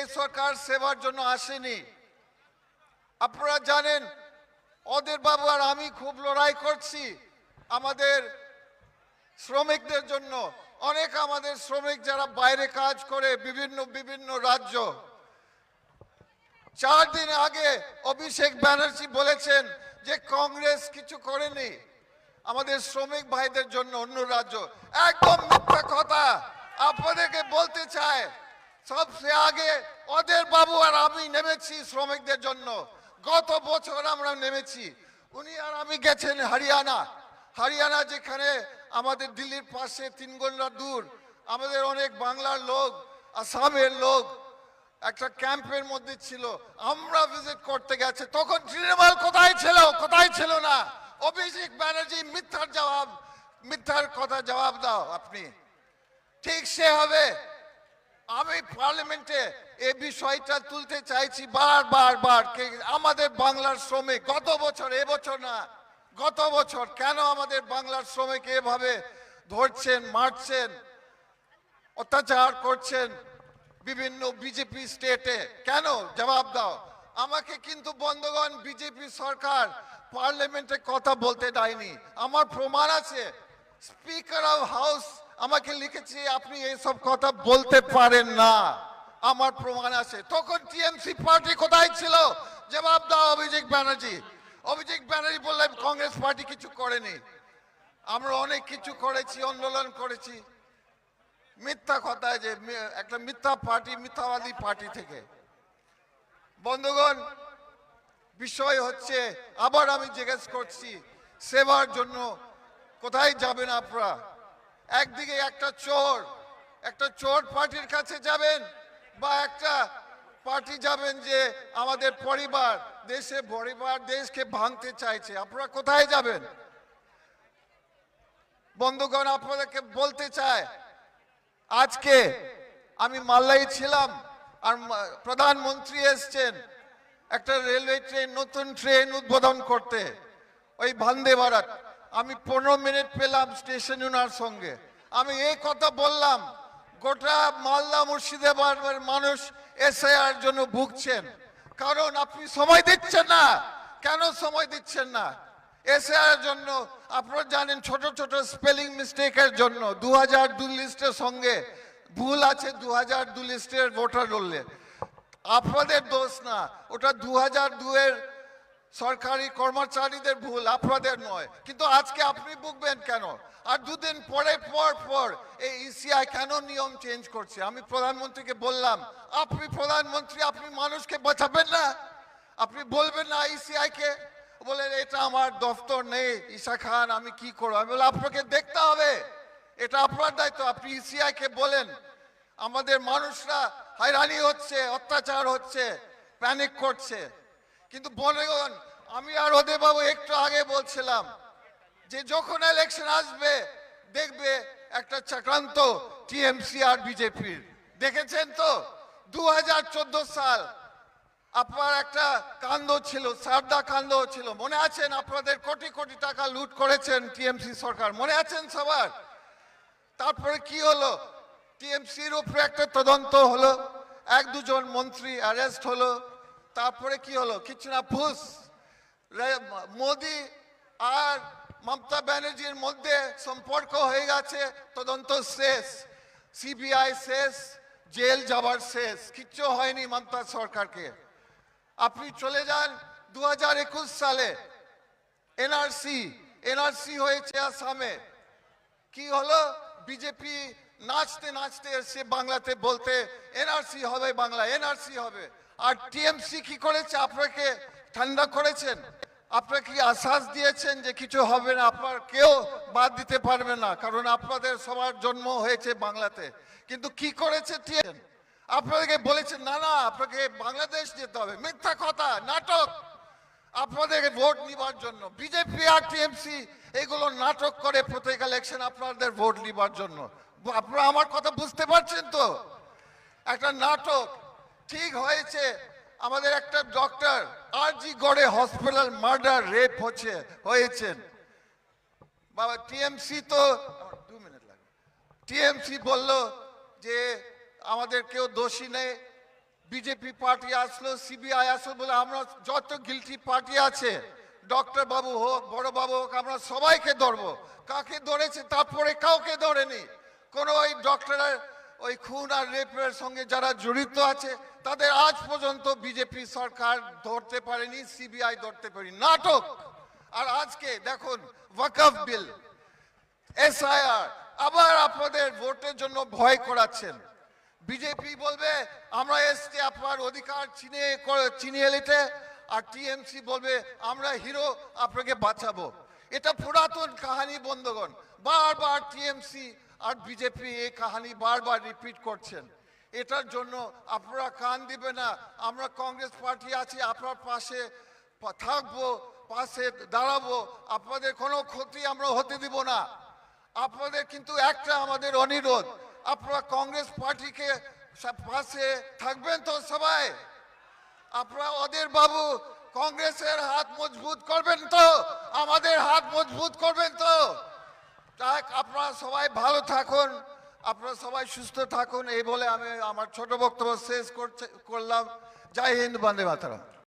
এই সরকার সেবার জন্য আসেনি। আপনারা জানেন ওদের বাবু আর আমি খুব লড়াই করছি আমাদের শ্রমিকদের জন্য। অনেক আমাদের শ্রমিক যারা বাইরে কাজ করে বিভিন্ন বিভিন্ন রাজ্য। চার দিন আগে অভিষেক ব্যানার্জি বলেছেন যে কংগ্রেস কিছু করেনি। আমাদের শ্রমিক ভাইদের জন্য অন্য রাজ্য। একদম মিথ্যা কথা। আপনাদেরকে বলতে চায় সবচেয়ে আগে ওদের বাবু আর আমি নেমেছি শ্রমিকদের জন্য। গত বছর আমরা নেমেছি। উনি আর আমি গেছেন হরিয়ানা। হরিয়ানা যেখানে আমাদের দিল্লির পাশে তিন ঘণ্টা দূর। আমাদের অনেক বাংলার লোক, আসামের লোক, একটা ক্যাম্পের মধ্যে ছিল। আমরা ভিজিট করতে গেছে। তখন তৃণমূল কোথায় ছিল? কোথায় ছিল না? অভিষেক ব্যানার্জি মিথ্যার জবাব, মিথ্যার কথা জবাব দাও আপনি। ঠিক সে হবে পার্লামেন্টে এই বিষয়টা তুলতে চাইছি বার বার আমাদের বাংলার শ্রমিক, গত বছর এবছর না, গত বছর কেন আমাদের বাংলার শ্রমিক এভাবে ধরছেন, মারছেন, অত্যাচার করছেন বিভিন্ন বিজেপি স্টেটে কেন? জবাব দাও। আমাকে কিন্তু বন্ধগণ বিজেপি সরকার পার্লামেন্টে কথা বলতে দেয়নি। আমার প্রমাণ আছে। স্পিকার অফ হাউস আমাকে লিখেছে, আপনি এইসব কথা বলতে পারেন না। আমার প্রমাণ আছে। তখন টিএমসি পার্টি কোথায় ছিল? জবাব দাও, অভিজিৎ ব্যানার্জি। অভিজিৎ ব্যানার্জি বললেন, কংগ্রেস পার্টি কিছু করেনি। আমরা অনেক কিছু করেছি, আন্দোলন করেছি। মিথ্যা কথা যে একটা মিথ্যা পার্টি, মিথ্যাবাদী পার্টি থেকে। বন্ধুগণ, বিষয় হচ্ছে, আবার আমি জিজ্ঞেস করছি, সেবার জন্য কোথায় যাবেন আপনারা? একদিকে একটা চোর একটা চোর পার্টির কাছে যাবেন বা একটা পার্টি যাবেন যে আমাদের পরিবার, দেশে পরিবার, দেশকে ভাঙতে চাইছে। আপনারা কোথায় যাবেন? বন্ধুগণ, আপনাদেরকে বলতে চায় আজকে আমি মাল্লাই ছিলাম আর প্রধানমন্ত্রী এসছেন একটা রেলওয়ে ট্রেন, নতুন ট্রেন উদ্বোধন করতে, ওই ভান্দে ভারত আমি পনেরো মিনিট পেলাম স্টেশন ওনার সঙ্গে। আমি এই কথা বললাম, গোটা মালদা মুর্শিদাবাদের মানুষ এসআইআর জন্য ভুগছেন। কারণ আপনি সময় দিচ্ছেন না। কেন সময় দিচ্ছেন না? এসআইআর জন্য, আপনারা জানেন ছোট ছোট স্পেলিং মিস্টেকের জন্য দু হাজার দু লিস্টের সঙ্গে ভুল আছে দু হাজার দু লিস্টের ভোটার রোলে আপনাদের দোষ না, ওটা দু হাজার দুয়ের সরকারি কর্মচারীদের ভুল, আপনাদের নয়। কিন্তু আজকে আপনি বুকবেন কেন? আর দুদিন পরে, পর পর এই ইসিআই কেন নিয়ম চেঞ্জ করছে? আমি প্রধানমন্ত্রীকে বললাম, আপনি প্রধানমন্ত্রী, আপনি মানুষকে বাঁচাবেন না। আপনি বলবেন না ইসিআই কে। বলেন এটা আমার দফতর নেই, ঈশা খান, আমি কি করব? আমি বললাম, আপনাকে দেখতে হবে। এটা আপনার দায়িত্ব। আপনি ইসিআই কে বলেন, আমাদের মানুষরা হয়রানি হচ্ছে, অত্যাচার হচ্ছে প্যানিক করছে। কিন্তু বনেগণ আমি আর বাবু একটু আগে বলছিলাম যে যখন ইলেকশন আসবে, দেখবে একটা চক্রান্ত টিএমসি আর বিজেপির। দেখেছেন তো? দু হাজার চোদ্দ সাল আপনার একটা কাণ্ড ছিল, সারদা কাণ্ড ছিল। মনে আছেন আপনাদের কোটি কোটি টাকা লুট করেছেন টিএমসি সরকার? মনে আছেন সবার? তারপরে কি হলো? টিএমসির উপরে একটা তদন্ত হলো, এক দুজন মন্ত্রী অ্যারেস্ট হলো তারপরে কি হলো? কিছু না, ফুস। মোদি আর মমতা ব্যানার্জির মধ্যে সম্পর্ক হয়ে গেছে, তদন্ত শেষ। সিবিআই শেষ, জেল যাবার শেষ। কিচ্ছু হয়নি মমতা সরকারকে। আপনি চলে যান দু হাজার একুশ সালে। এনআরসি এনআরসি হয়েছে আসামে। কি হলো? বিজেপি নাচতে নাচতে এসে বাংলাতে বলতে, এনআরসি হবে বাংলা এনআরসি হবে। আর টিএমসি কি করেছে? আপনাকে ঠান্ডা করেছেন? আপনাকে আশ্বাস দিয়েছেন যে কিছু হবে না? আপনার কেউ বাদ দিতে পারবে না, কারণ আপনাদের সবার জন্ম হয়েছে বাংলাতে। কিন্তু কি করেছে আপনাদেরকে বলেছেন না না, আপনাকে বাংলাদেশ যেতে হবে। মিথ্যা কথা, নাটক। আপনাদের ভোট নিবার জন্য বিজেপি আর টিএমসি এগুলো নাটক করে প্রত্যেক ইলেকশন আপনাদের ভোট নিবার জন্য। আপনারা আমার কথা বুঝতে পারছেন তো? একটা নাটক ঠিক হয়েছে। আমাদের একটা ডক্টর আর জি গড়ে হসপিটাল মার্ডার রেপ হচ্ছে হয়েছেন বাবা টিএমসি তো, দু মিনিট লাগবে। টিএমসি বলল যে, আমাদের কেউ দোষী নেই। বিজেপি পার্টি আসলো সিবিআই আসলো বলে আমরা যত গিলটি পার্টি আছে ডক্টর বাবু হোক, বড় বাবু হোক, আমরা সবাইকে ধরবো। কাকে ধরেছে তারপরে কাউকে ধরেনি। কোনো ওই ডক্টরের ওই খুন আর রেপের সঙ্গে যারা জড়িত আছে, তাদের আজ পর্যন্ত বিজেপি সরকার ধরতে পারেনি, সিবিআই ধরতে পারেনি। নাটক! আর আজকে দেখুন, ওয়াকফ বিল, এসআইআর, আবার আপনাদের ভোটের জন্য ভয় করাচ্ছেন। বিজেপি বলবে, আমরা এসছি আপনার অধিকার করে- চিনিয়ে নিতে। আর টিএমসি বলবে, আমরা হিরো, আপনাকে বাঁচাবো। এটা পুরাতন কাহানি, বন্ধগণ। বারবার টিএমসি আর বিজেপি এই কাহানি বারবার রিপিট করছেন। এটার জন্য আপনারা কান দিবে না, আমরা কংগ্রেস পার্টি আছি, আপনার পাশে থাকব, পাশে দাঁড়াবো, আপনাদের কোনো ক্ষতি আমরা হতে দিব না। আপনাদের কিন্তু একটা আমাদের অনুরোধ, আপনারা কংগ্রেস পার্টিকে পাশে থাকবেন তো সবাই? আপনারা ওদের বাবু, কংগ্রেসের হাত মজবুত করবেন তো, আমাদের হাত মজবুত করবেন তো। তাই আপনারা সবাই ভালো থাকুন, আপনারা সবাই সুস্থ থাকুন, এই বলে আমি আমার ছোট বক্তব্য শেষ করছে, করলাম। জয় হিন্দ, বন্দে মাতারাম।